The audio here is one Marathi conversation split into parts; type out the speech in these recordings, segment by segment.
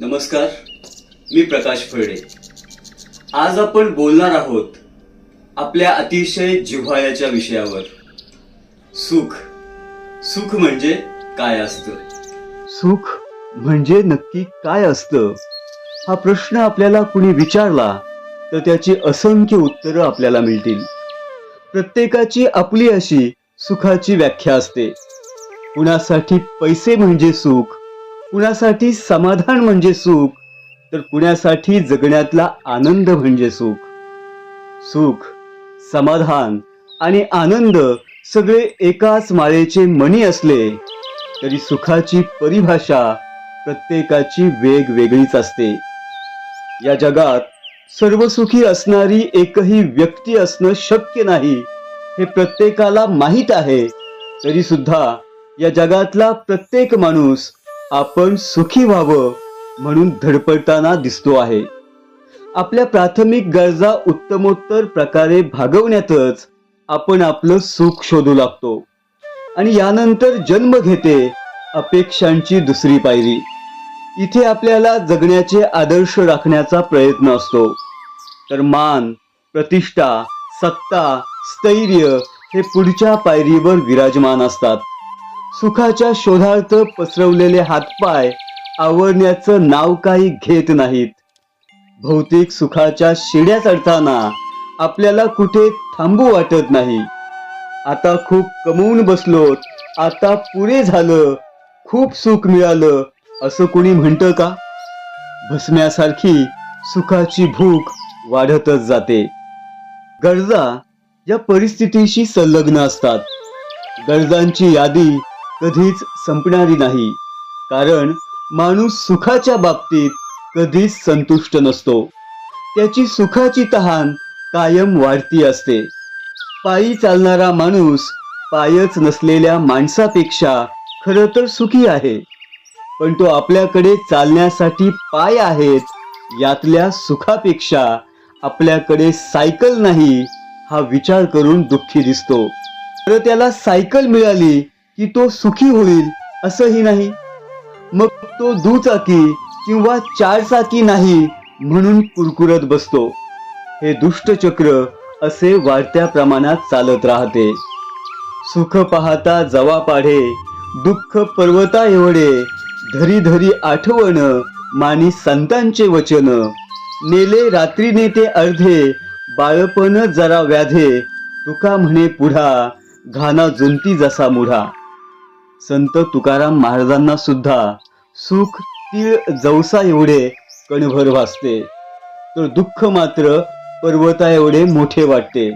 नमस्कार मी प्रकाश फळडे आज आपण बोलणार आहोत आपल्या अतिशय जिव्हाळ्याच्या विषयावर. सुख. सुख म्हणजे काय असतं? सुख म्हणजे नक्की काय असतं? हा प्रश्न आपल्याला कुणी विचारला तर त्याची असंख्य उत्तरं आपल्याला मिळतील. प्रत्येकाची आपली अशी सुखाची व्याख्या असते. कुणासाठी पैसे म्हणजे सुख कुणासाठी समाधान म्हणजे सुख तर कुणासाठी जगण्यातला आनंद म्हणजे सुख. सुख समाधान आणि आनंद सगळे एकाच माळेचे मणी असले तरी सुखाची परिभाषा प्रत्येकाची वेगवेगळीच असते. या जगात सर्वसुखी असणारी एकही व्यक्ती असणं शक्य नाही हे प्रत्येकाला माहीत आहे तरी सुद्धा या जगातला प्रत्येक माणूस आपण सुखी व्हावं म्हणून धडपडताना दिसतो आहे. आपल्या प्राथमिक गरजा उत्तमोत्तर प्रकारे भागवण्यातच आपण आपलं सुख शोधू लागतो. आणि यानंतर जन्म घेते अपेक्षांची दुसरी पायरी. इथे आपल्याला जगण्याचे आदर्श राखण्याचा प्रयत्न असतो. तर मान प्रतिष्ठा सत्ता स्थैर्य हे पुढच्या पायरीवर विराजमान असतात. सुखाच्या शोधार्थ पसरवलेले हातपाय आवडण्याचं नाव काही घेत नाहीत. भौतिक सुखाच्या शिड्या चढताना आपल्याला कुठे थांबू वाटत नाही. आता खूप कमवून बसलोत आता पुरे झालं खूप सुख मिळालं असं कोणी म्हणतं का? भस्म्यासारखी सुखाची भूक वाढतच जाते. गरजा या परिस्थितीशी संलग्न असतात. गरजांची यादी कधीच संपणारी नाही. कारण माणूस सुखाच्या बाबतीत कधीच संतुष्ट नसतो. त्याची सुखाची तहान कायम वाढती असते. पायी चालणारा माणूस पायच नसलेल्या माणसापेक्षा खरं तर सुखी आहे. पण तो आपल्याकडे चालण्यासाठी पाय आहेत यातल्या सुखापेक्षा आपल्याकडे सायकल नाही हा विचार करून दुःखी दिसतो. तर त्याला सायकल मिळाली की तो सुखी होईल असंही नाही. मग तो दुचाकी किंवा चारचाकी नाही म्हणून कुरकुरत बसतो. हे दुष्टचक्र असे वाढत्या प्रमाणात चालत राहते. सुख पाहता जवा पाढे दुःख पर्वता एवढे धरी धरी आठवण मानी संतांचे वचन. नेले रात्री नेते अर्धे बाळपण जरा व्याधे तुका म्हणे पुढा घाना जुंती जसा मुढा. संत तुकाराम महाराजांना सुद्धा सुख तीळ जवसा एवढे कणभर भासते. तर दुःख मात्र पर्वता एवढे मोठे वाटते.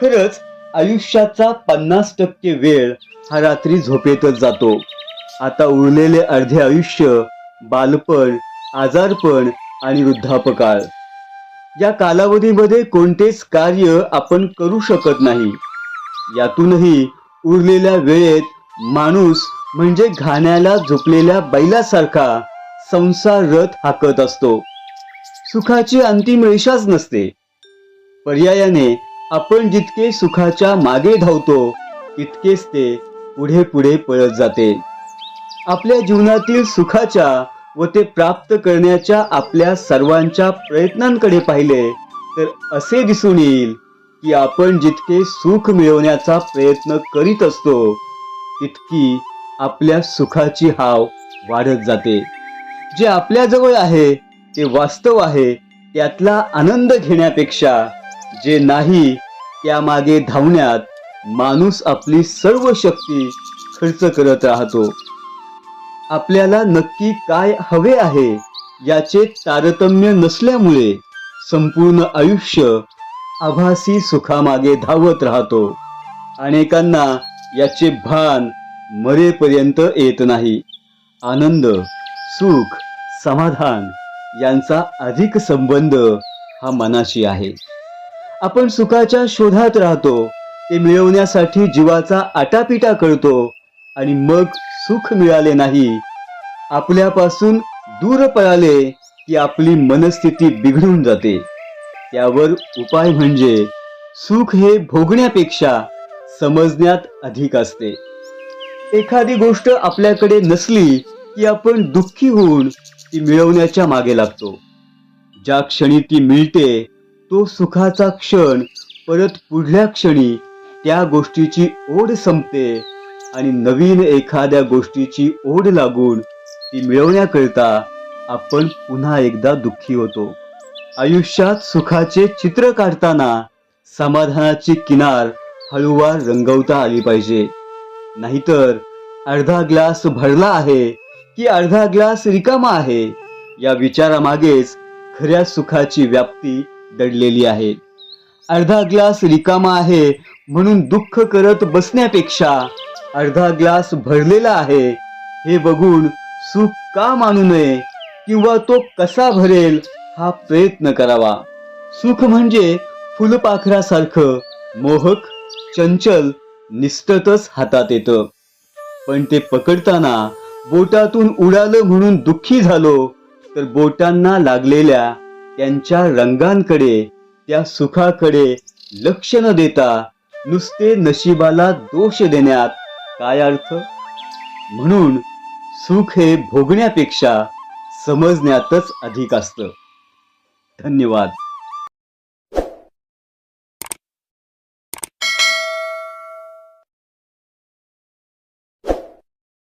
खरंच आयुष्याचा पन्नास टक्के वेळ हा रात्री झोपेतच जातो. आता उरलेले अर्धे आयुष्य बालपण आजारपण आणि वृद्धापकाळ. या कालावधीमध्ये कोणतेच कार्य आपण करू शकत नाही. यातूनही उरलेल्या वेळेत माणूस म्हणजे घाण्याला झोपलेल्या बैलासारखा संसार रथ हाकत असतो. सुखाची अंतिम रेषाच नसते. पर्यायाने आपण जितके सुखाच्या मागे धावतो तितकेच ते पुढे पुढे पळत जाते. आपल्या जीवनातील सुखाच्या व ते प्राप्त करण्याच्या आपल्या सर्वांच्या प्रयत्नांकडे पाहिले तर असे दिसून येईल की आपण जितके सुख मिळवण्याचा प्रयत्न करीत असतो तितकी आपल्या सुखाची हाव वाढत जाते. जे आपल्याजवळ आहे ते वास्तव आहे त्यातला आनंद घेण्यापेक्षा. जे नाही त्यामागे धावण्यात माणूस आपली सर्व शक्ती खर्च करत राहतो. आपल्याला नक्की काय हवे आहे याचे तारतम्य नसल्यामुळे संपूर्ण आयुष्य आभासी सुखामागे धावत राहतो. अनेकांना याचे भान मरेपर्यंत येत नाही. आनंद सुख समाधान यांचा अधिक संबंध हा मनाशी आहे. आपण सुखाच्या शोधात राहतो ते मिळवण्यासाठी जीवाचा आटापिटा करतो आणि मग सुख मिळाले नाही. आपल्यापासून दूर पळाले की आपली मनस्थिती बिघडून जाते. त्यावर उपाय म्हणजे सुख हे भोगण्यापेक्षा समजण्यात अधिक असते. एखादी गोष्ट आपल्याकडे नसली की आपण दुःखी होऊन ती मिळवण्याच्या मागे लागतो. ज्या क्षणी ती मिळते तो सुखाचा क्षण परत पुढल्या क्षणी त्या गोष्टीची ओढ संपते आणि नवीन एखाद्या गोष्टीची ओढ लागून ती मिळवण्याकरिता आपण पुन्हा एकदा दुःखी होतो. आयुष्यात सुखाचे चित्र काढताना समाधानाची किनार हळूवार रंगवता आली पाहिजे. नाहीतर अर्धा ग्लास भरला आहे की अर्धा ग्लास रिकामा आहे? या विचारामागेच खऱ्या सुखाची व्याप्ती दडलेली आहे. अर्धा ग्लास रिकामा आहे म्हणून दुःख करत बसण्यापेक्षा अर्धा ग्लास भरलेला आहे हे बघून सुख का मानू नये किंवा तो कसा भरेल हा प्रयत्न करावा. सुख म्हणजे फुलपाखरासारखं मोहक चंचल निसटतच हातात येतं. पण ते पकडताना बोटातून उडालं म्हणून दुःखी झालो तर बोटांना लागलेल्या त्यांच्या रंगांकडे त्या सुखाकडे लक्ष न देता नुसते नशिबाला दोष देण्यात काय अर्थ? म्हणून सुख हे भोगण्यापेक्षा समजण्यातच अधिक असतं. धन्यवाद.